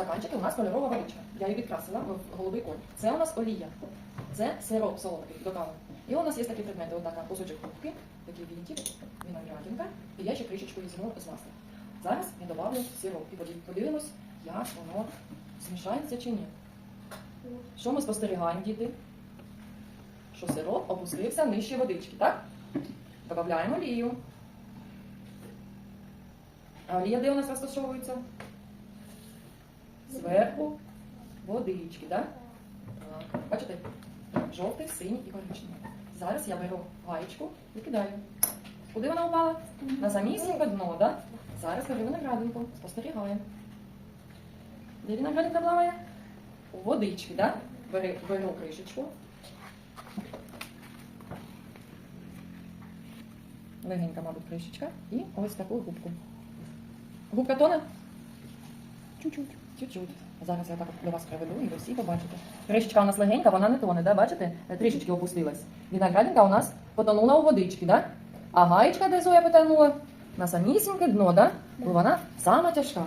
у нас кольорова водичка. Я її відкрасила в голубий колір. Це у нас олія. Це сироп солодкий до кави. І у нас є такі предмети, отака кусочок губки, такий вінтик, виноградинка, і я ще кришечку візьму з масла. Зараз я добавлю сироп і подивимось, як воно змішається чи ні. Що ми спостерігаємо, діти? Що сироп опустився нижче водички, так? Добавляємо олію. А олія де у нас розташовується? Зверху водички? Так. Бачите? Жовтий, синій і коричневий. Зараз я беру гаєчку і кидаю. Куди вона упала? На самісіньке дно, так? Зараз беру виноградинку, спостерігаємо. Де виноградинка плаває? У водички, так? Беру, беру кришечку. Легенька, мабуть, кришечка. І ось таку губку. Губка тоне? Чуть-чуть. Чуть-чуть. Зараз я так до вас приведу і ви всі побачите. Кришечка у нас легенька, вона не тоне, да? бачите? Трішечки опустилась. Віноградинка у нас потонула у водички, да? А гаєчка, де Зоя потонула? На самісіньке дно, да? Бо вона сама тяжка.